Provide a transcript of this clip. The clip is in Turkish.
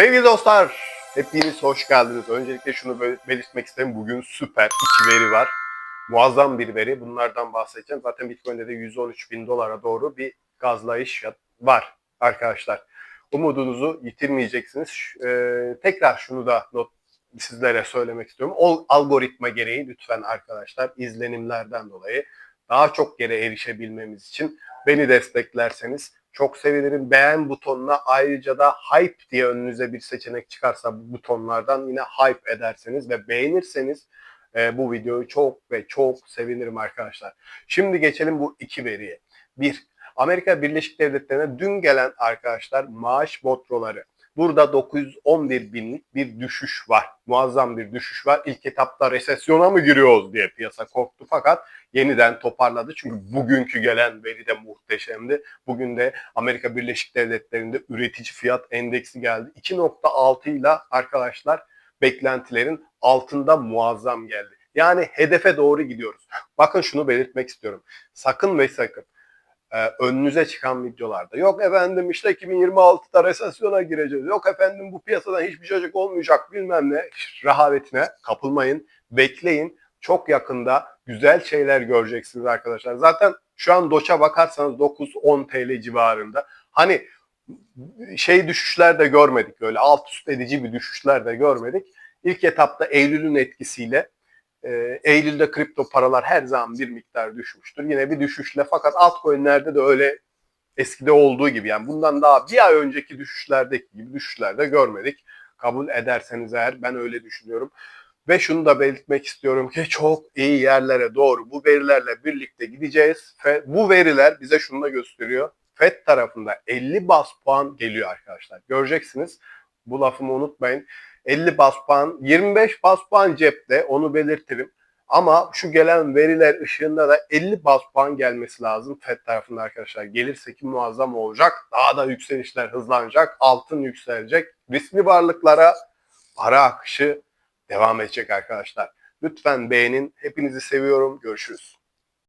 Sevgili dostlar, hepiniz hoş geldiniz. Öncelikle şunu bel- belirtmek isterim. Bugün süper iki veri var. Muazzam bir veri. Bunlardan bahsedeceğim. Zaten Bitcoin'de de 113 bin dolara doğru bir gazlayış var arkadaşlar. Umudunuzu yitirmeyeceksiniz. Ee, tekrar şunu da not sizlere söylemek istiyorum. O algoritma gereği lütfen arkadaşlar izlenimlerden dolayı daha çok yere erişebilmemiz için beni desteklerseniz çok sevinirim. Beğen butonuna ayrıca da hype diye önünüze bir seçenek çıkarsa bu butonlardan yine hype ederseniz ve beğenirseniz e, bu videoyu çok ve çok sevinirim arkadaşlar. Şimdi geçelim bu iki veriye. Bir, Amerika Birleşik Devletleri'ne dün gelen arkadaşlar maaş botroları. Burada 911 binlik bir düşüş var. Muazzam bir düşüş var. İlk etapta resesyona mı giriyoruz diye piyasa korktu fakat yeniden toparladı. Çünkü bugünkü gelen veri de muhteşemdi. Bugün de Amerika Birleşik Devletleri'nde üretici fiyat endeksi geldi. 2.6 ile arkadaşlar beklentilerin altında muazzam geldi. Yani hedefe doğru gidiyoruz. Bakın şunu belirtmek istiyorum. Sakın ve sakın e, önünüze çıkan videolarda yok efendim işte 2026'da resesyona gireceğiz. Yok efendim bu piyasadan hiçbir çocuk olmayacak bilmem ne rahavetine kapılmayın. Bekleyin. Çok yakında güzel şeyler göreceksiniz arkadaşlar. Zaten şu an Doç'a bakarsanız 9-10 TL civarında. Hani şey düşüşler de görmedik. Öyle alt üst edici bir düşüşler de görmedik. İlk etapta Eylül'ün etkisiyle e, Eylül'de kripto paralar her zaman bir miktar düşmüştür. Yine bir düşüşle fakat altcoin'lerde de öyle eskide olduğu gibi yani bundan daha bir ay önceki düşüşlerdeki gibi düşüşlerde görmedik. Kabul ederseniz eğer ben öyle düşünüyorum. Ve şunu da belirtmek istiyorum ki çok iyi yerlere doğru bu verilerle birlikte gideceğiz. Ve bu veriler bize şunu da gösteriyor. FED tarafında 50 bas puan geliyor arkadaşlar. Göreceksiniz. Bu lafımı unutmayın. 50 bas puan, 25 bas puan cepte onu belirtirim. Ama şu gelen veriler ışığında da 50 bas puan gelmesi lazım FED tarafında arkadaşlar. Gelirse ki muazzam olacak. Daha da yükselişler hızlanacak. Altın yükselecek. Riskli varlıklara para akışı devam edecek arkadaşlar. Lütfen beğenin. Hepinizi seviyorum. Görüşürüz.